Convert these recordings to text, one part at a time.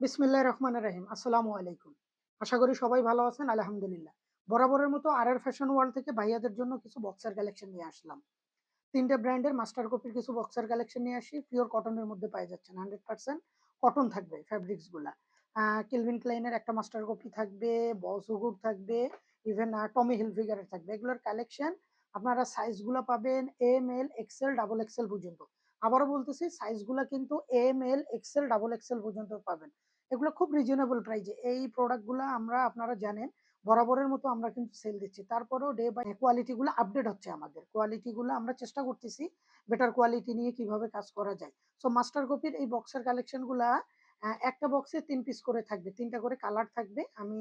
বিসমিল্লাহ রহমান রাহিম। আসসালামু আলাইকুম। আশা করি সবাই ভালো আছেন, আলহামদুলিল্লাহ। বরাবরের মতো আর আর ফ্যাশন ওয়ার্ল্ড থেকে ভাইয়াদের জন্য কিছু বক্সার কালেকশন নিয়ে আসলাম। তিনটে ব্র্যান্ডের মাস্টার কপির কিছু বক্সার কালেকশন নিয়ে আসি। পিওর কটনের মধ্যে পাই যাচ্ছেন হান্ড্রেড পার্সেন্ট কটন থাকবে ফ্যাব্রিক্সগুলা। কিলভিন ক্লাইনের একটা মাস্টার কপি থাকবে বসুগুর থাকবে ইভেন টমি হিল হিলফিগারের থাকবে। এগুলোর কালেকশন আপনারা সাইজগুলো পাবেন M L XL double XL পর্যন্ত। আবারও বলতেছি সাইজগুলো কিন্তু M L XL double XL পর্যন্ত পাবেন। এগুলো খুব রিজনেবল প্রাইজে এই প্রোডাক্টগুলো আমরা, আপনারা জানেন, বরাবরের মতো আমরা কিন্তু সেল দিচ্ছি। তারপরেও ডে বাই কোয়ালিটিগুলো আপডেট হচ্ছে আমাদের। কোয়ালিটিগুলো আমরা চেষ্টা করতেছি বেটার কোয়ালিটি নিয়ে কীভাবে কাজ করা যায়। সো মাস্টার কপির এই বক্সের কালেকশনগুলা একটা বক্সে তিন পিস করে থাকবে। তিনটা করে কালার থাকবে। আমি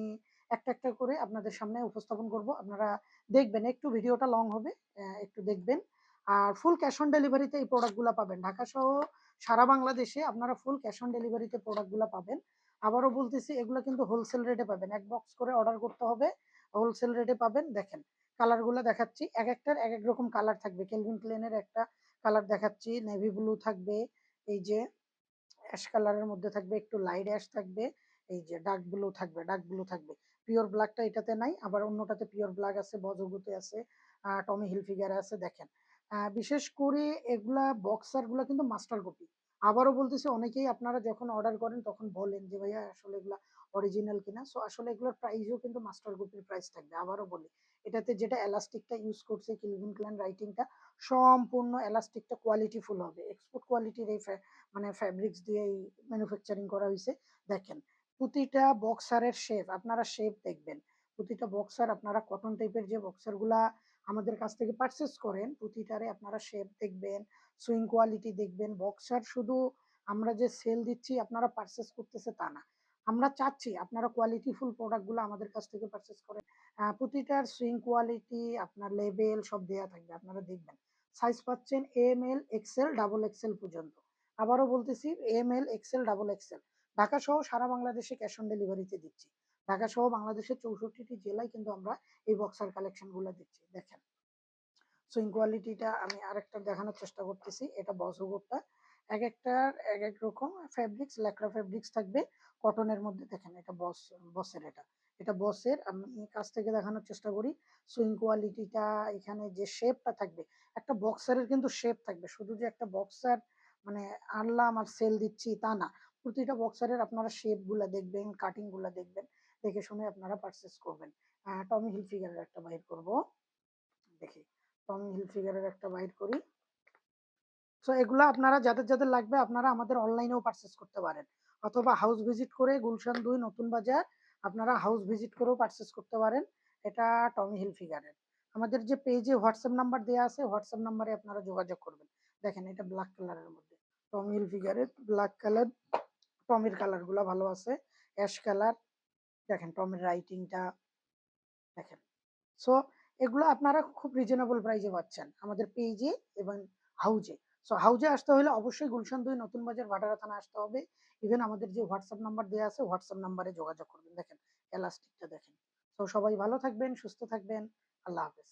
একটা একটা করে আপনাদের সামনে উপস্থাপন করব। আপনারা দেখবেন, একটু ভিডিওটা লং হবে একটু দেখবেন। আর ফুল ক্যাশ অন ডেলিভারিতে এই প্রোডাক্টগুলো পাবেন। ঢাকা সহ সারা বাংলাদেশে আপনারা ফুল ক্যাশ অন ডেলিভারিতে প্রোডাক্টগুলো পাবেন। আবারও বলতেছি, এগুলো কিন্তু হোলসেল রেটে পাবেন। এক বক্স করে অর্ডার করতে হবে হোলসেল রেটে পাবেন। দেখেন কালারগুলো দেখাচ্ছি। এক একটার এক এক রকম কালার থাকবে। কেলভিন ক্লেনের একটা কালার দেখাচ্ছি। নেভি ব্লু থাকবে। এই যে অ্যাশ কালারের মধ্যে থাকবে। একটু লাইট অ্যাশ থাকবে। এই যে ডার্ক ব্লু থাকবে ডার্ক ব্লু থাকবে। পিওর ব্ল্যাকটা এটাতে নাই, আবার অন্যটাতে পিওর ব্ল্যাক আছে, বজগুতে আছে টমি হিলফিগারে আছে, দেখেন। বিশেষ করে এগুলা বক্সারগুলো কিন্তু মাস্টার কপি আবারও বলতেছি, অনেকেই আপনারা যখন অর্ডার করেন তখন বলেন যে, ভাইয়া, আসলে এগুলা অরিজিনাল কিনা? সো আসলে এগুলোর প্রাইসও কিন্তু মাস্টার কপির প্রাইস থাকবে। আবারও বলি, এটাতে যেটা এলাস্টিকটা ইউজ করছে কিলভিন ক্ল্যান রাইটিংটা সম্পূর্ণ এলাস্টিকটা কোয়ালিটিফুল হবে। এক্সপোর্ট কোয়ালিটির এই মানে ফ্যাব্রিক্স দিয়ে ম্যানুফ্যাকচারিং করা হয়েছে দেখেন, প্রতিটা বক্সারের শেপ আপনারা শেপ দেখবেন। প্রতিটা বক্সার আপনারা কটন টাইপের যে বক্সারগুলা আমাদের কাছ থেকে পারচেস করেন, প্রতিটারে আপনারা শেপ দেখবেন সুইং কোয়ালিটি দেখবেন বক্সার শুধু আমরা যে সেল দিচ্ছি আপনারা পারচেস করতেছে তা না। আমরা চাচ্ছি আপনারা কোয়ালিটিফুল প্রোডাক্টগুলো আমাদের কাছ থেকে পারচেস করেন। প্রতিটার সুইং কোয়ালিটি আপনার লেবেল সব দেওয়া থাকবে, আপনারা দেখবেন। সাইজ পাচ্ছেন M L XL double XL পর্যন্ত। আবারও বলতেছি M L XL double XL Dhaka সহ সারা বাংলাদেশে ক্যাশ অন ডেলিভারিতে দিচ্ছি। ঢাকা সহ বাংলাদেশের চৌষট্টিটি জেলায় কিন্তু আমরা এই বক্সার কালেকশনগুলো দিচ্ছি দেখেন। সুইং কোয়ালিটিটা আমি আরেকটা দেখানোর চেষ্টা করতেছি, এটা বস হুগোরটা এক একটার এক এক রকম ফ্যাব্রিক্স ল্যাকড়া ফ্যাব্রিক্স থাকবে কটনের মধ্যে, দেখেন এটা বস বসের এটা। এটা বসের আমি কাছ থেকে দেখানোর চেষ্টা করি। সুইং কোয়ালিটিটা এখানে যে শেপটা থাকবে, একটা বক্সারের কিন্তু শেপ থাকবে। শুধু যে একটা বক্সার মানে আনলাম আর সেল দিচ্ছি তা না। প্রতিটা বক্সারের আপনারা শেপগুলো দেখবেন কাটিংগুলো দেখবেন। দেখে শুনে আপনারা পারচেস করবেন। টমি হিল ফিগারের একটা বাইর করব। দেখি টমি হিল ফিগারের একটা বাইর করি। সো এগুলো আপনারা যাদের যাদের লাগবে আপনারা আমাদের অনলাইনেও পারচেস করতে পারেন। অথবা হাউস ভিজিট করে গুলশান দুই, নতুন বাজার, আপনারা হাউস ভিজিট করেও পারচেস করতে পারেন। এটা টমি হিল ফিগারের আমাদের যে পেজে হোয়াটসঅ্যাপ নাম্বার দেওয়া আছে হোয়াটসঅ্যাপ নাম্বারে আপনারা যোগাযোগ করবেন। দেখেন, এটা ব্ল্যাক কালারের মধ্যে। টমি হিল ফিগারের ব্ল্যাক কালার টমির কালারগুলো ভালো আছে। অ্যাশ কালার দেখেন টমের রাইটিংটা দেখেন। সো এগুলো আপনারা খুব রিজনেবল প্রাইসে পাচ্ছেন আমাদের পেজে এবং হাউজে সো হাউজে আসতে হলে অবশ্যই গুলশান দুই, নতুন বাজার, ভাটারা থানা আসতে হবে। ইভেন আমাদের যে হোয়াটসঅ্যাপ নাম্বার দেওয়া আছে হোয়াটসঅ্যাপ নাম্বারে যোগাযোগ করবেন। দেখেন এলাস্টিকটা দেখেন। তো সবাই ভালো থাকবেন, সুস্থ থাকবেন। আল্লাহ হাফেজ।